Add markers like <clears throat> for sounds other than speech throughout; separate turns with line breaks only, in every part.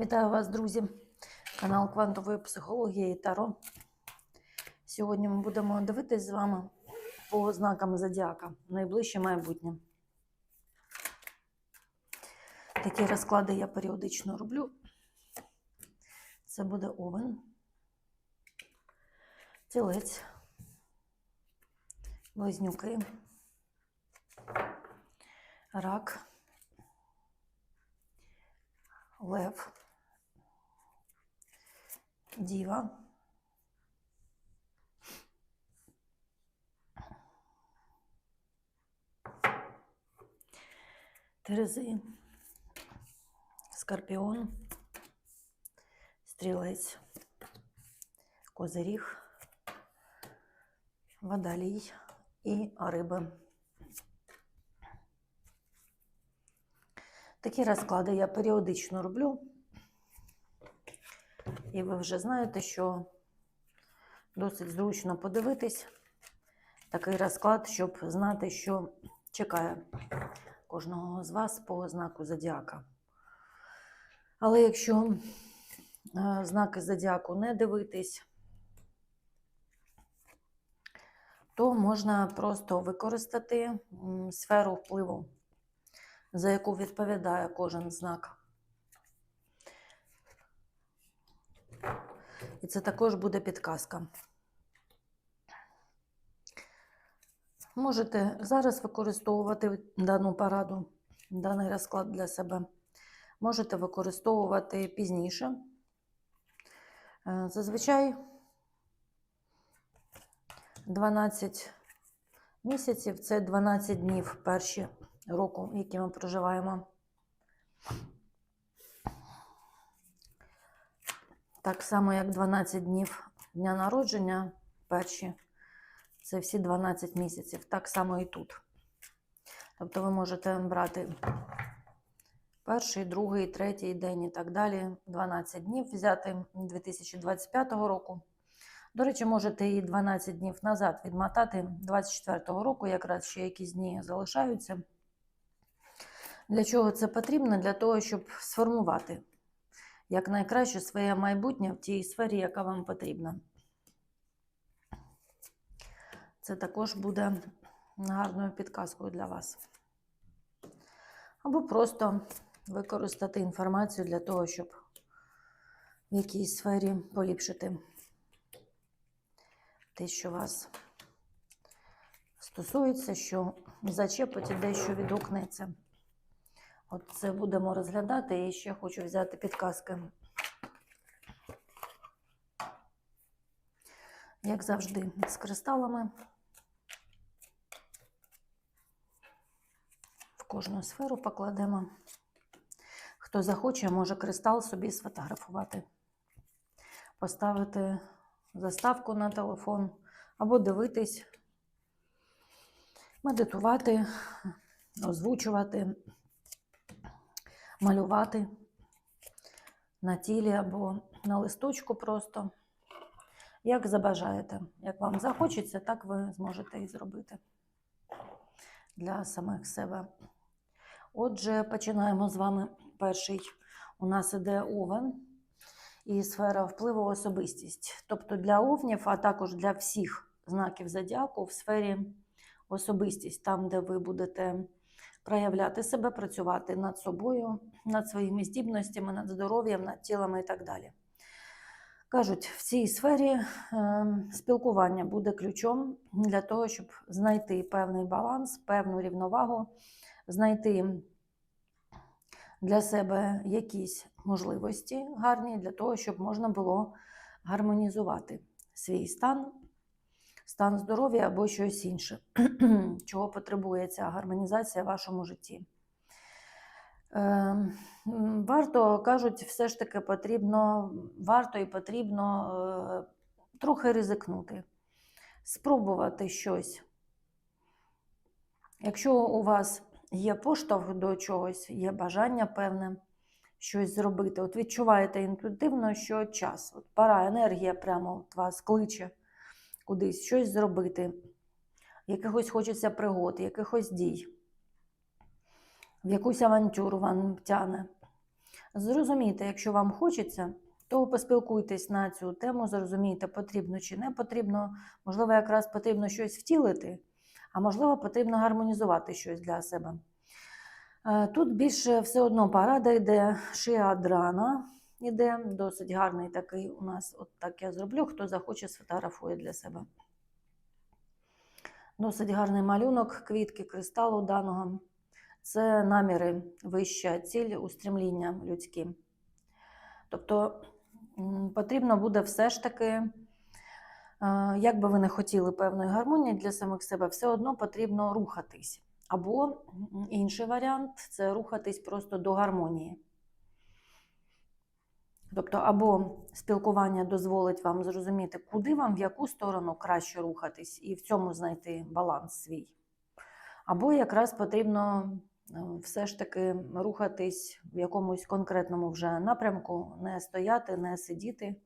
Вітаю вас, друзі! Канал Квантової психології і Таро. Сьогодні ми будемо дивитись з вами по знакам Зодіака найближче майбутнє. Такі розклади я періодично роблю. Це буде овен, тілець, близнюки, рак, лев. Діва. Терези. Скорпіон. Стрілець. Козиріг. Водолій і риби. Такі розклади я періодично роблю. І ви вже знаєте, що досить зручно подивитись такий розклад, щоб знати, що чекає кожного з вас по знаку зодіака. Але якщо е, знаки зодіаку не дивитись, то можна просто використати сферу впливу, за яку відповідає кожен знак. Це також буде підказка. Можете зараз використовувати дану параду, даний розклад для себе. Можете використовувати пізніше. Е, Зазвичай 12 місяців це 12 днів перші року, які ми проживаємо. Так само, як 12 днів дня народження перші, це всі 12 місяців. Так само і тут. Тобто ви можете брати перший, другий, третій день і так далі. 12 днів взяти 2025 року. До речі, можете і 12 днів назад відмотати 24 року, якраз ще якісь дні залишаються. Для чого це потрібно? Для того, щоб сформувати як найкраще своє майбутнє в тій сфері, яка вам потрібна. Це також буде гарною підказкою для вас. Або просто використати інформацію для того, щоб в якійсь сфері поліпшити те, що вас стосується, що зачепить і дещо відгукнеться. От це будемо розглядати. І ще хочу взяти підказки. Як завжди, з кристалами. В кожну сферу покладемо. Хто захоче, може кристал собі сфотографувати, поставити заставку на телефон або дивитись, медитувати, озвучувати малювати на тілі або на листочку просто. Як забажаєте. Як вам захочеться, так ви зможете і зробити для самих себе. Отже, починаємо з вами. Перший у нас іде овен і сфера впливу особистість. Тобто для овнів, а також для всіх знаків зодіаку в сфері особистість, там, де ви будете проявляти себе, працювати над собою, над своїми здібностями, над здоров'ям, над тілом і так далі. Кажуть, в цій сфері е, спілкування буде ключом для того, щоб знайти певний баланс, певну рівновагу, знайти для себе якісь можливості гарні для того, щоб можна було гармонізувати свій стан, стан здоров'я або щось інше, <clears throat> чого потребує ця гармонізація в вашому житті. Е, Варто, кажуть, все ж таки потрібно, варто і потрібно е, трохи ризикнути, спробувати щось. Якщо у вас є поштовх до чогось, є бажання певне щось зробити, от відчуваєте інтуїтивно, що час, от пора, енергія прямо от вас кличе кудись щось зробити, якихось хочеться пригод, якихось дій, в якусь авантюру вам тяне. Зрозумійте, якщо вам хочеться, то поспілкуйтесь на цю тему, зрозумійте, потрібно чи не потрібно. Можливо, якраз потрібно щось втілити, а можливо, потрібно гармонізувати щось для себе. Е, Тут більше все одно парада йде шиадрана, іде досить гарний такий у нас, от так я зроблю, хто захоче, сфотографує для себе. Досить гарний малюнок, квітки кристалу даного. Це наміри, вища ціль, устремління людські. Тобто потрібно буде все ж таки, е, як би ви не хотіли певної гармонії для самих себе, все одно потрібно рухатись. Або інший варіант це рухатись просто до гармонії. Тобто, або спілкування дозволить вам зрозуміти, куди вам, в яку сторону краще рухатись, і в цьому знайти баланс свій. Або якраз потрібно е, все ж таки рухатись в якомусь конкретному вже напрямку, не стояти, не сидіти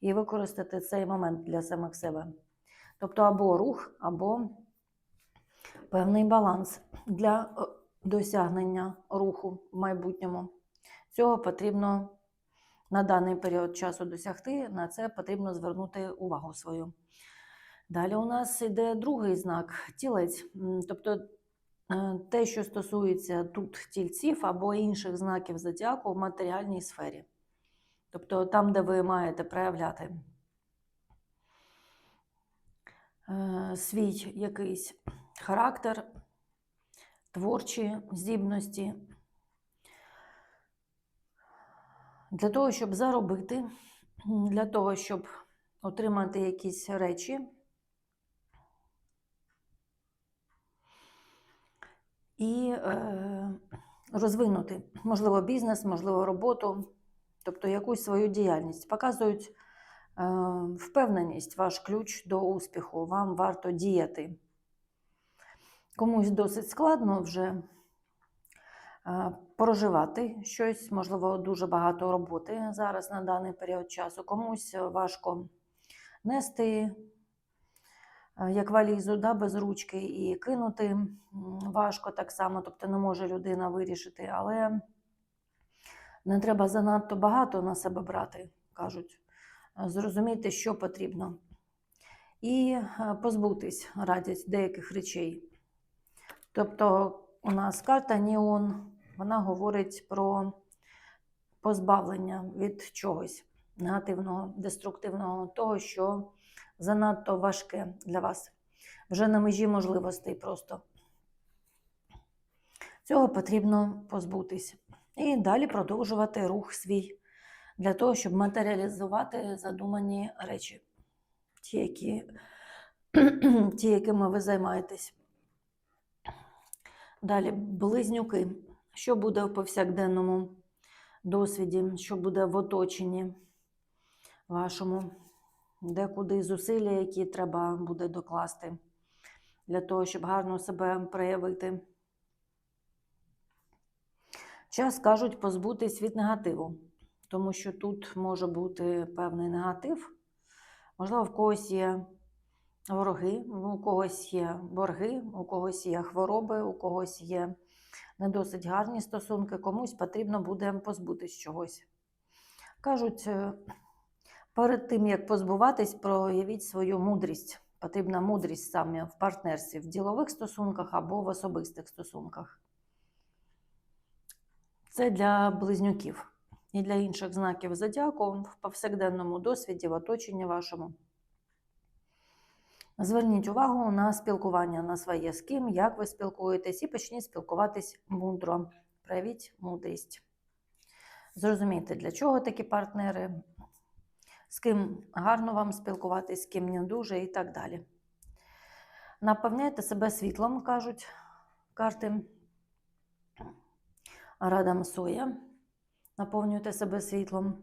і використати цей момент для самих себе. Тобто або рух, або певний баланс для е, досягнення руху в майбутньому. Цього потрібно на даний період часу досягти, на це потрібно звернути увагу свою. Далі у нас йде другий знак тілець. Тобто е, те, що стосується тут тільців або інших знаків зодіаку в матеріальній сфері. Тобто там, де ви маєте проявляти е, свій якийсь характер, творчі здібності. Для того, щоб заробити, для того, щоб отримати якісь речі. І е, розвинути, можливо, бізнес, можливо, роботу, тобто якусь свою діяльність. Показують е, впевненість, ваш ключ до успіху. Вам варто діяти. Комусь досить складно вже проживати щось, можливо, дуже багато роботи зараз на даний період часу. Комусь важко нести е, як валізу да, без ручки і кинути важко так само, тобто не може людина вирішити, але не треба занадто багато на себе брати, кажуть. Е, Зрозуміти, що потрібно. І е, позбутись радять деяких речей. Тобто, у нас карта Ніон, вона говорить про позбавлення від чогось негативного, деструктивного, того, що занадто важке для вас. Вже на межі можливостей просто. Цього потрібно позбутись. І далі продовжувати рух свій для того, щоб матеріалізувати задумані речі, ті, які, <clears throat> ті якими ви займаєтесь. Далі, близнюки. Що буде в повсякденному досвіді, що буде в оточенні вашому, де куди зусилля, які треба буде докласти для того, щоб гарно себе проявити. Час кажуть позбутись від негативу, тому що тут може бути певний негатив. Можливо, в когось є вороги, у когось є борги, у когось є хвороби, у когось є не досить гарні стосунки, комусь потрібно буде позбутись чогось. Кажуть, е, перед тим, як позбуватись, проявіть свою мудрість. Потрібна мудрість саме в партнерстві, в ділових стосунках або в особистих стосунках. Це для близнюків і для інших знаків зодіаку в повсякденному досвіді, в оточенні вашому. Зверніть увагу на спілкування на своє з ким, як ви спілкуєтесь, і почніть спілкуватись мудро. Проявіть мудрість. Зрозумійте, для чого такі партнери, з ким гарно вам спілкуватись, з ким не дуже і так далі. Наповняйте себе світлом, кажуть карти. Радам Соя. Наповнюйте себе світлом.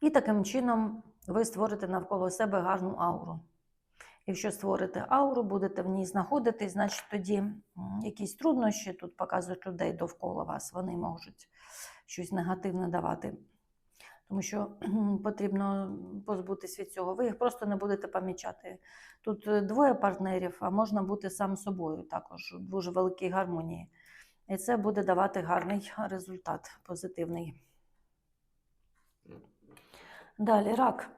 І таким чином ви створите навколо себе гарну ауру. Якщо створите ауру, будете в ній знаходитись, значить тоді якісь труднощі тут показують людей довкола вас, вони можуть щось негативне давати. Тому що потрібно позбутись від цього. Ви їх просто не будете помічати. Тут е, двоє партнерів, а можна бути сам собою також в дуже великій гармонії. І це буде давати гарний результат, позитивний. Далі рак.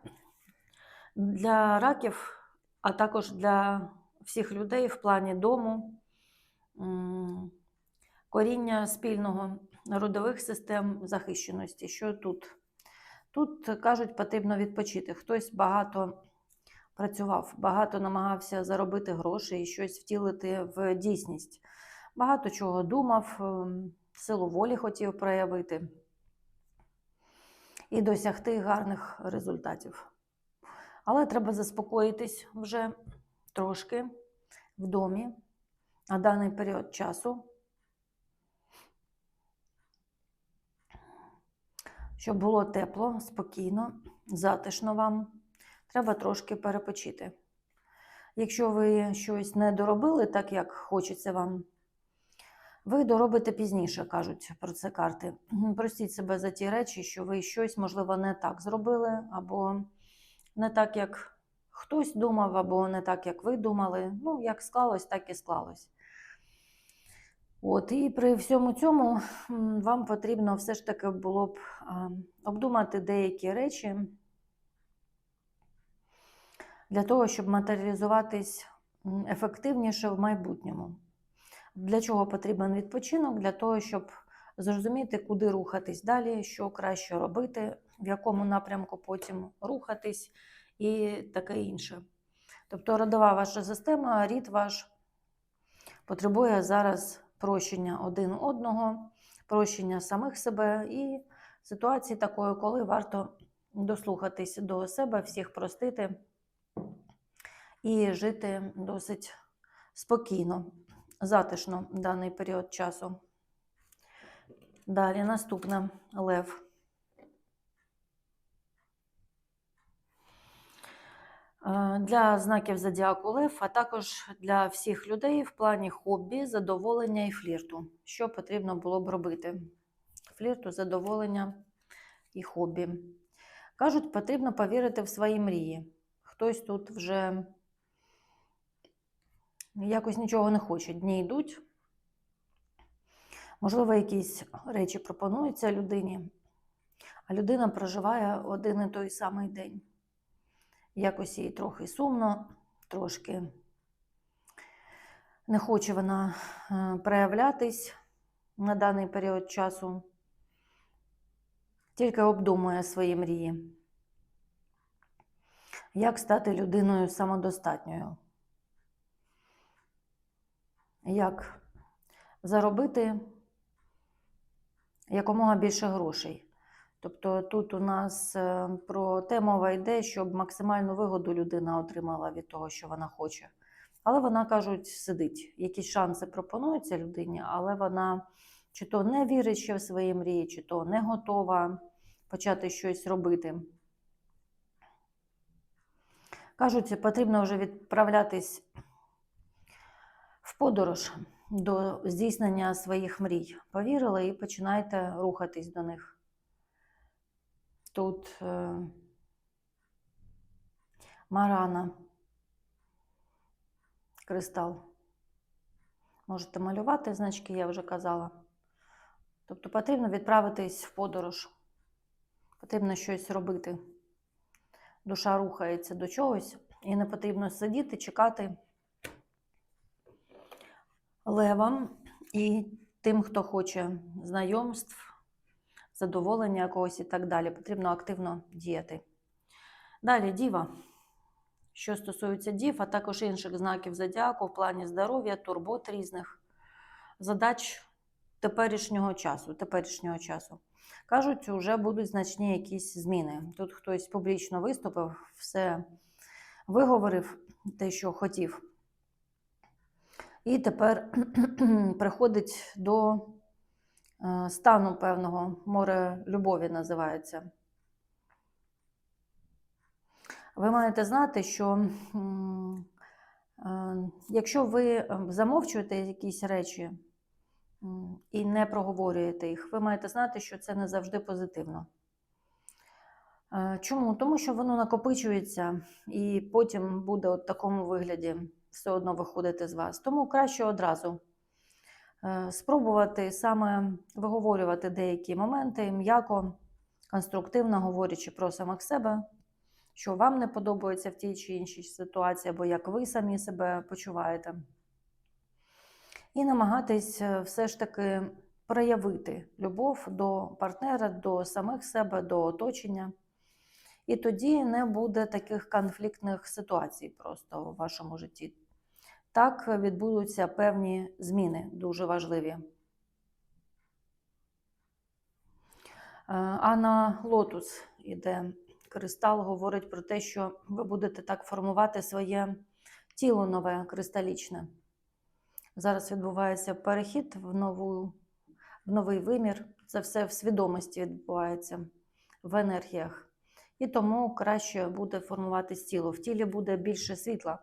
Для раків, а також для всіх людей в плані дому, коріння спільного, родових систем захищеності. Що тут? Тут кажуть, потрібно відпочити. Хтось багато працював, багато намагався заробити гроші і щось втілити в дійсність. Багато чого думав, ем, силу волі хотів проявити і досягти гарних результатів. Але треба заспокоїтись вже трошки в домі на даний період часу, щоб було тепло, спокійно, затишно вам. Треба трошки перепочити. Якщо ви щось не доробили так, як хочеться вам, ви доробите пізніше, кажуть про це карти. Простіть себе за ті речі, що ви щось, можливо, не так зробили, або не так, як хтось думав, або не так, як ви думали. Ну, як склалось, так і склалось. От, і при всьому цьому вам потрібно все ж таки було б обдумати деякі речі для того, щоб матеріалізуватись ефективніше в майбутньому. Для чого потрібен відпочинок? Для того, щоб зрозуміти, куди рухатись далі, що краще робити, в якому напрямку потім рухатись і таке інше. Тобто родова ваша система, рід ваш потребує зараз прощення один одного, прощення самих себе і ситуації такої, коли варто дослухатись до себе, всіх простити і жити досить спокійно, затишно в даний період часу. Далі наступне лев. Для знаків зодіаку лев, а також для всіх людей в плані хобі, задоволення і флірту. Що потрібно було б робити? Флірту, задоволення і хобі. Кажуть, потрібно повірити в свої мрії. Хтось тут вже якось нічого не хоче. Дні йдуть. Можливо, якісь речі пропонуються людині, а людина проживає один і той самий день. Якось їй трохи сумно, трошки не хоче вона е, проявлятись на даний період часу, тільки обдумує свої мрії. Як стати людиною самодостатньою? Як заробити якомога більше грошей? Тобто тут у нас е, про те мова йде, щоб максимальну вигоду людина отримала від того, що вона хоче. Але вона, кажуть, сидить. Якісь шанси пропонуються людині, але вона чи то не вірить ще в свої мрії, чи то не готова почати щось робити. Кажуть, потрібно вже відправлятись в подорож до здійснення своїх мрій. Повірили і починайте рухатись до них. Тут е, Марана, кристал. Можете малювати значки, я вже казала. Тобто потрібно відправитись в подорож, потрібно щось робити. Душа рухається до чогось, і не потрібно сидіти, чекати левам і тим, хто хоче знайомств, задоволення якогось і так далі. Потрібно активно діяти. Далі діва. Що стосується дів, а також інших знаків зодіаку в плані здоров'я, турбот різних задач теперішнього часу. теперішнього часу. Кажуть, вже будуть значні якісь зміни. Тут хтось публічно виступив, все виговорив те, що хотів. І тепер <clears throat> приходить до стану певного море любові називається. Ви маєте знати, що е, якщо ви е, замовчуєте якісь речі і не проговорюєте їх, ви маєте знати, що це не завжди позитивно. Е, Чому? Тому що воно накопичується і потім буде в такому вигляді все одно виходити з вас. Тому краще одразу е, спробувати саме виговорювати деякі моменти, м'яко конструктивно говорячи про самих себе, що вам не подобається в тій чи іншій ситуації, або як ви самі себе почуваєте. І намагатись е, все ж таки проявити любов до партнера, до самих себе, до оточення. І тоді не буде таких конфліктних ситуацій просто в вашому житті. Так відбудуться певні зміни, дуже важливі. Е, А лотус іде кристал, говорить про те, що ви будете так формувати своє тіло нове, кристалічне. Зараз відбувається перехід в, нову, в новий вимір. Це все в свідомості відбувається, в енергіях. І тому краще буде формуватись тіло. В тілі буде більше світла.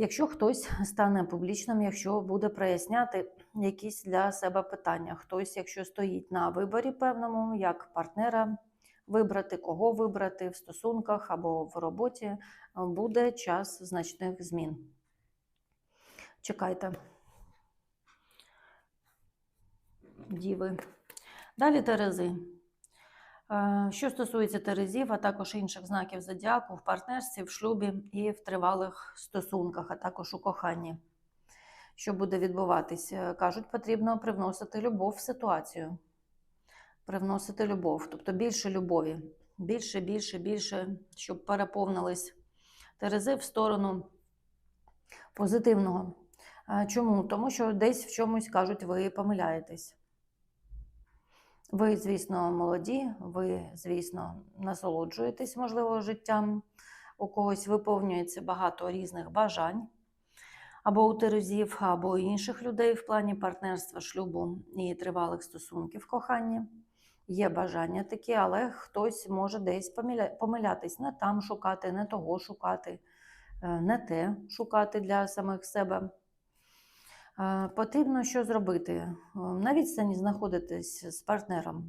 Якщо хтось стане публічним, якщо буде проясняти якісь для себе питання, хтось, якщо стоїть на виборі певному, як партнера вибрати, кого вибрати в стосунках або в роботі, буде час значних змін. Чекайте. Діви. Далі Терези. Е, Що стосується Терезів, а також інших знаків зодіаку в партнерстві, в шлюбі і в тривалих стосунках, а також у коханні. Що буде відбуватися? Кажуть, потрібно привносити любов в ситуацію. Привносити любов, тобто більше любові, більше, більше, більше, щоб переповнились Терези в сторону позитивного. Чому? Тому що десь в чомусь кажуть, ви помиляєтесь. Ви, звісно, молоді, ви, звісно, насолоджуєтесь, можливо, життям. У когось виповнюється багато різних бажань, або у терезів, або у інших людей в плані партнерства, шлюбу і тривалих стосунків кохання. Є бажання такі, але хтось може десь помилятись, не там шукати, не того шукати, е, не те шукати для самих себе. Е, Потрібно що зробити? Е, На відстані знаходитись з партнером.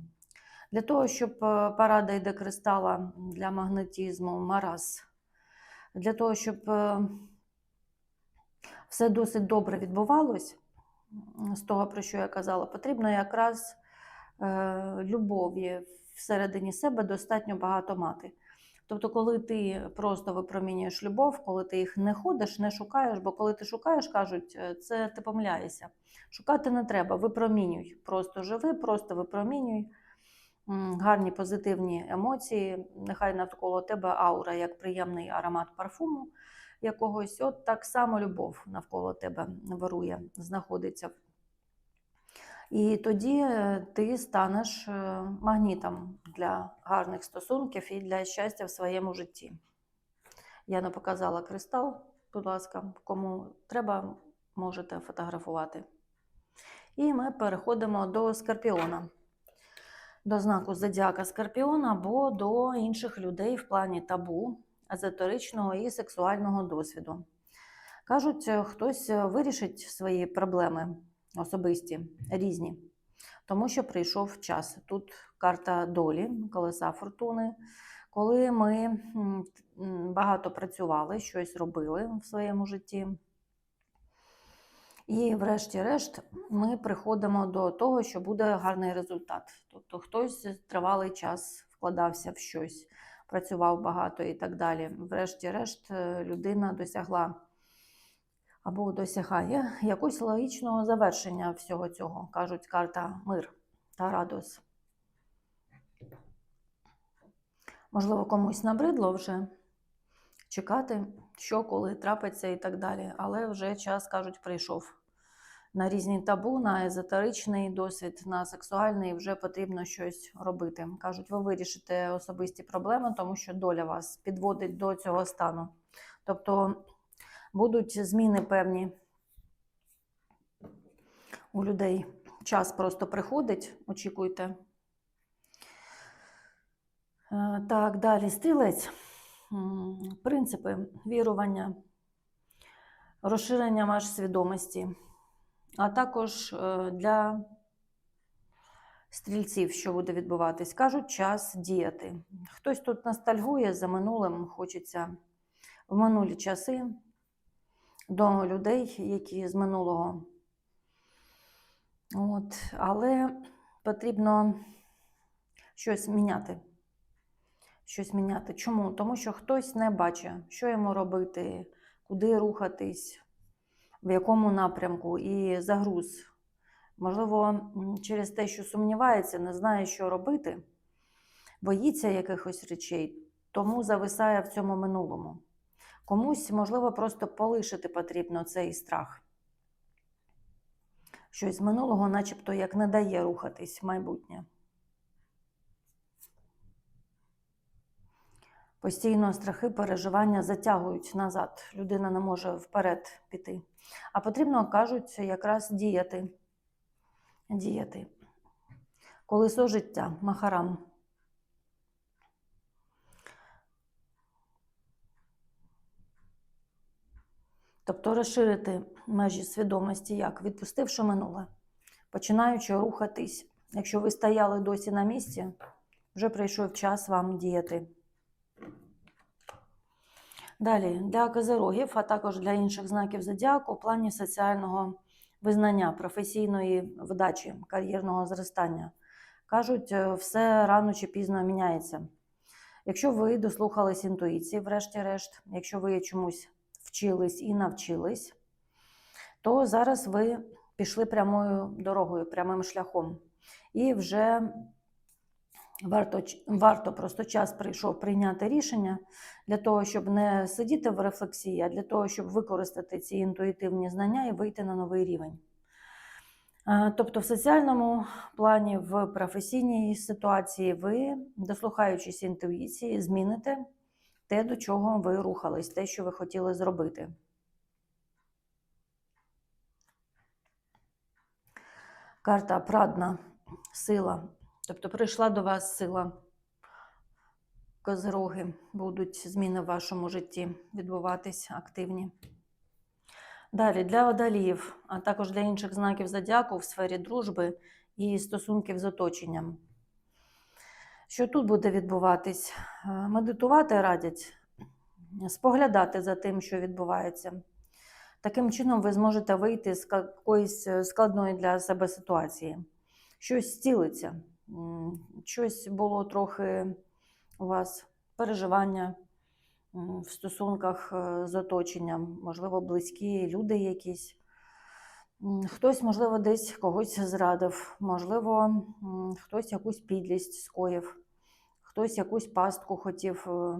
Для того, щоб е, парада йде кристала для магнетизму, мараз, для того, щоб все досить добре відбувалось, з того, про що я казала, потрібно якраз любові всередині себе достатньо багато мати. Тобто, коли ти просто випромінюєш любов, коли ти їх не ходиш, не шукаєш, бо коли ти шукаєш, кажуть, е, це ти помиляєшся. Шукати не треба, випромінюй. Просто живи, просто випромінюй. Гарні позитивні емоції. Нехай навколо тебе аура, як приємний аромат парфуму якогось. От так само любов навколо тебе вирує, знаходиться. І тоді е, ти станеш е, магнітом для гарних стосунків і для щастя в своєму житті. Я не показала кристал, будь ласка, кому треба, можете фотографувати. І ми переходимо до скорпіона, до знаку зодіака Скорпіона або до інших людей в плані табу, езотеричного і сексуального досвіду. Кажуть, е, хтось вирішить свої проблеми особисті, різні, тому що прийшов час. Тут карта долі, колеса фортуни. Коли ми багато працювали, щось робили в своєму житті. І, врешті-решт, ми приходимо до того, що буде гарний результат. Тобто хтось тривалий час вкладався в щось, працював багато і так далі. Врешті-решт, е, людина досягла або досягає якогось логічного завершення всього цього, кажуть карта мир та радос. Можливо, комусь набридло вже чекати, що коли трапиться і так далі. Але вже час, кажуть, прийшов. На різні табу, на езотеричний досвід, на сексуальний вже потрібно щось робити. Кажуть, ви вирішите особисті проблеми, тому що доля вас підводить до цього стану. Тобто будуть зміни певні у людей. Час просто приходить, очікуйте. Е, Так, далі стрілець. Принципи вірування, розширення меж свідомості, а також е, для стрільців, що буде відбуватись, кажуть, час діяти. Хтось тут ностальгує за минулим, хочеться в минулі часи до людей, які з минулого. От, але потрібно щось міняти. Щось міняти. Чому? Тому що хтось не бачить, що йому робити, куди рухатись, в якому напрямку, і загруз. Можливо, через те, що сумнівається, не знає, що робити, боїться якихось речей, тому зависає в цьому минулому. Комусь, можливо, просто полишити потрібно цей страх. Щось з минулого, начебто, як не дає рухатись в майбутнє. Постійно страхи, переживання затягують назад. Людина не може вперед піти. А потрібно, кажуть, якраз діяти. Діяти. Колесо життя, махарам. Тобто розширити межі свідомості, як відпустивши минуле, починаючи рухатись. Якщо ви стояли досі на місці, вже прийшов час вам діяти. Далі, для козирогів, а також для інших знаків зодіаку, у плані соціального визнання, професійної вдачі, кар'єрного зростання. Кажуть, е, все рано чи пізно міняється. Якщо ви дослухались інтуїції, врешті-решт, якщо ви чомусь вчились і навчились, то зараз ви пішли прямою дорогою, прямим шляхом. І вже варто, варто просто час прийшов прийняти рішення для того, щоб не сидіти в рефлексії, а для того, щоб використати ці інтуїтивні знання і вийти на новий рівень. Е, Тобто, в соціальному плані, в професійній ситуації, ви, дослухаючись інтуїції, зміните те, до чого ви рухались, те, що ви хотіли зробити. Карта прадна сила. Тобто прийшла до вас сила. Козироги будуть зміни в вашому житті відбуватись активні. Далі для водоліїв, а також для інших знаків зодіаку в сфері дружби і стосунків з оточенням. Що тут буде відбуватись? Е, Медитувати радять, споглядати за тим, що відбувається. Таким чином, ви зможете вийти з якоїсь е, складної для себе ситуації. Щось зцілиться, м, щось було трохи у вас переживання в стосунках е, з оточенням, можливо, близькі люди якісь. Хтось, можливо, десь когось зрадив, можливо, хтось якусь підлість скоїв, хтось якусь пастку хотів е,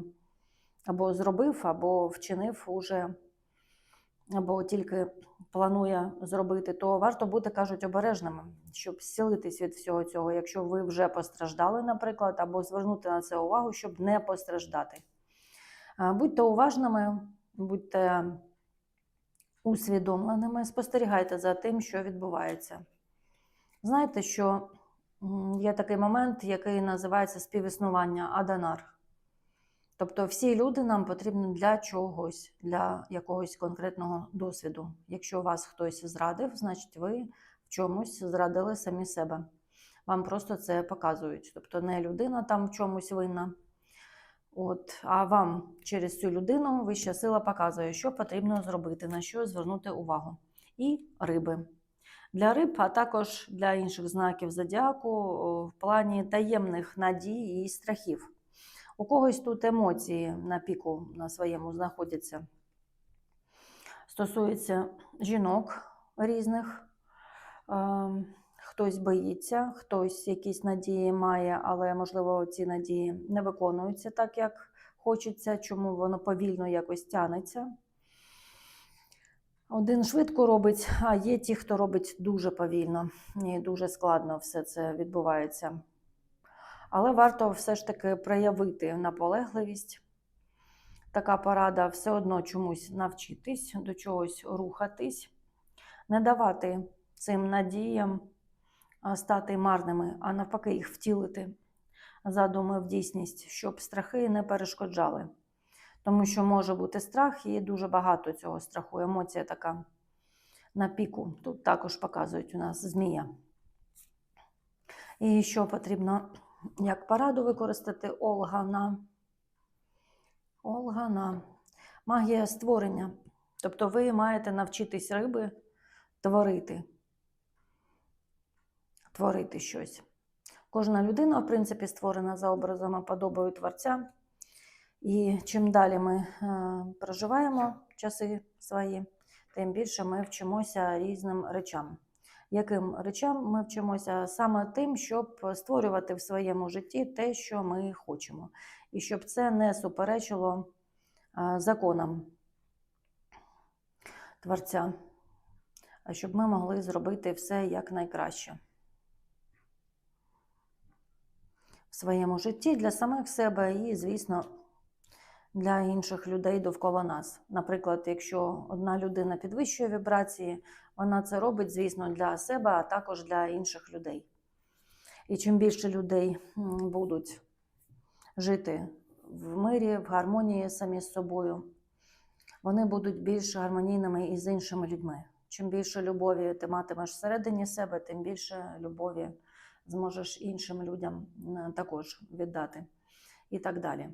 або зробив, або вчинив уже, або тільки планує зробити, то варто бути, кажуть, обережними, щоб зцілитись від всього цього, якщо ви вже постраждали, наприклад, або звернути на це увагу, щоб не постраждати. Е, Будьте уважними, будьте усвідомленими, спостерігайте за тим, що відбувається. Знаєте, що є такий момент, який називається співіснування Аданар. Тобто всі люди нам потрібні для чогось, для якогось конкретного досвіду. Якщо вас хтось зрадив, значить ви в чомусь зрадили самі себе. Вам просто це показують. Тобто не людина там в чомусь винна, От, а вам через цю людину вища сила показує, що потрібно зробити, на що звернути увагу. І риби. Для риб, а також для інших знаків зодіаку в плані таємних надій і страхів. У когось тут емоції на піку на своєму знаходяться. Стосується жінок різних. Ем, Хтось боїться, хтось якісь надії має, але, можливо, ці надії не виконуються так, як хочеться, чому воно повільно якось тянеться. Один швидко робить, а є ті, хто робить дуже повільно і дуже складно все це відбувається. Але варто все ж таки проявити наполегливість. Така порада все одно чомусь навчитись, до чогось рухатись, не давати цим надіям стати марними, а навпаки, їх втілити задуми в дійсність, щоб страхи не перешкоджали. Тому що може бути страх, і дуже багато цього страху. Емоція така на піку. Тут також показують у нас змія. І що потрібно як пораду використати Олгана. Олгана. Магія створення. Тобто ви маєте навчитись риби творити. Творити щось. Кожна людина, в принципі, створена за образом і подобою Творця. І чим далі ми проживаємо часи свої, тим більше ми вчимося різним речам. Яким речам ми вчимося? Саме тим, щоб створювати в своєму житті те, що ми хочемо, і щоб це не суперечило законам Творця, а щоб ми могли зробити все як найкраще в своєму житті для самих себе і, звісно, для інших людей довкола нас. Наприклад, якщо одна людина підвищує вібрації, вона це робить, звісно, для себе, а також для інших людей. І чим більше людей будуть жити в мирі, в гармонії самі з собою, вони будуть більш гармонійними і з іншими людьми. Чим більше любові ти матимеш всередині себе, тим більше любові зможеш іншим людям також віддати і так далі.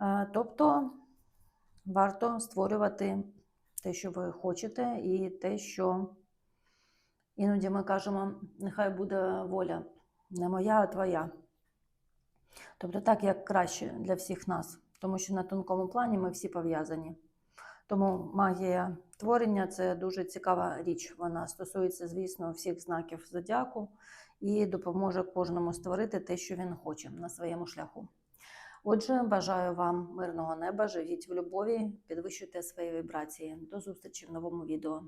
Е, Тобто варто створювати те, що ви хочете, і те, що іноді ми кажемо, нехай буде воля, не моя, а твоя. Тобто так, як краще для всіх нас, тому що на тонкому плані ми всі пов'язані. Тому магія творення це дуже цікава річ. Вона стосується, звісно, всіх знаків зодіаку і допоможе кожному створити те, що він хоче на своєму шляху. Отже, бажаю вам мирного неба, живіть в любові, підвищуйте свої вібрації. До зустрічі в новому відео.